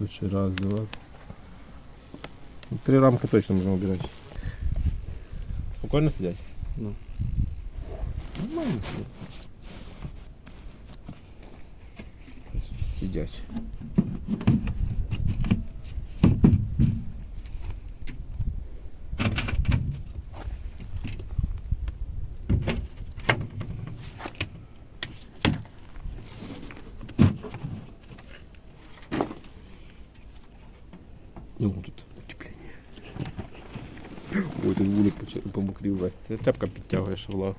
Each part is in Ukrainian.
Тут ще раз, два. Ну, Три рамки точно можна убирати. Спокійно сидять? Ну. Нормально сидять. Сидять. Ну, тут утеплення. Ой, тут вулик помокрів весь. Це тряпка підтягує ще влагу.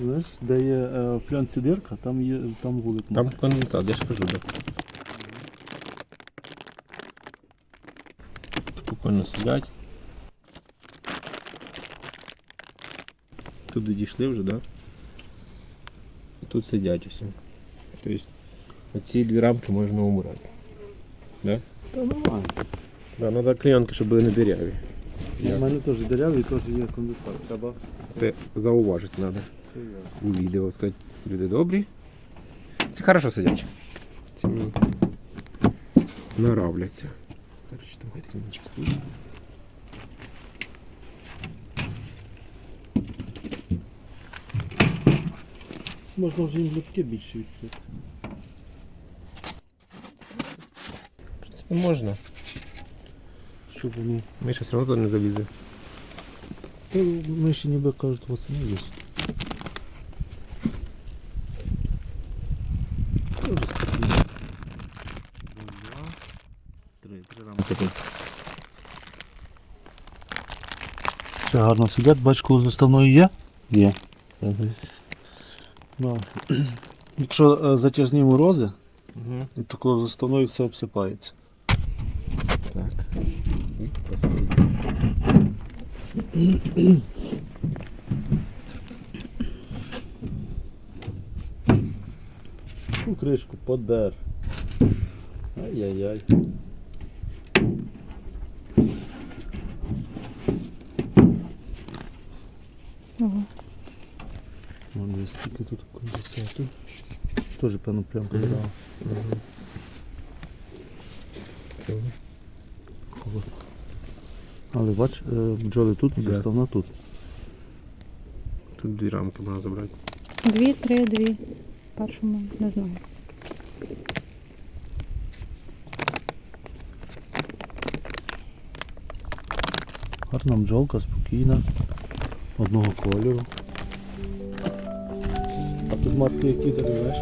Знаєш, де є е, в плянці дирка, там є там вулик. Там конденсат, я ж кажу, так. Спокійно сидять. Туди дійшли вже, так? Да? Тут сидять усі. Тобто оці дві рамки можна убрати. Да? Та нормально. Да, треба клеєнки, щоб були не диряві. У мене теж дерев'я і теж є конденсат. Треба. Це зауважити треба у відео. Сказати, люди добрі. Ці хорошо сидять. Ці мені наравляться. Короче, давай такий нічик стоїть. Можна вже їм липки більше відкрити. В принципі, можна. Щоб вони. Миша все одно не залізе. Та миші ніби кажуть, восени є. Ще гарно сидять, бач, коли заставною є? Є. Угу. Да. Якщо е, затяжні морози, Угу. то коли заставною все обсипається. Так. И последний. Ну, крышку подар. Ай-яй-яй. Ого. Вон, сколько тут конденсату. Тоже пену прям mm -hmm. Угу. Але бач, е, бджоли тут, заставна тут. Тут дві рамки можна забрати. Дві, три, дві. Першому не знаю. Гарна бджолка, спокійна, одного кольору. А тут матки які деревеш?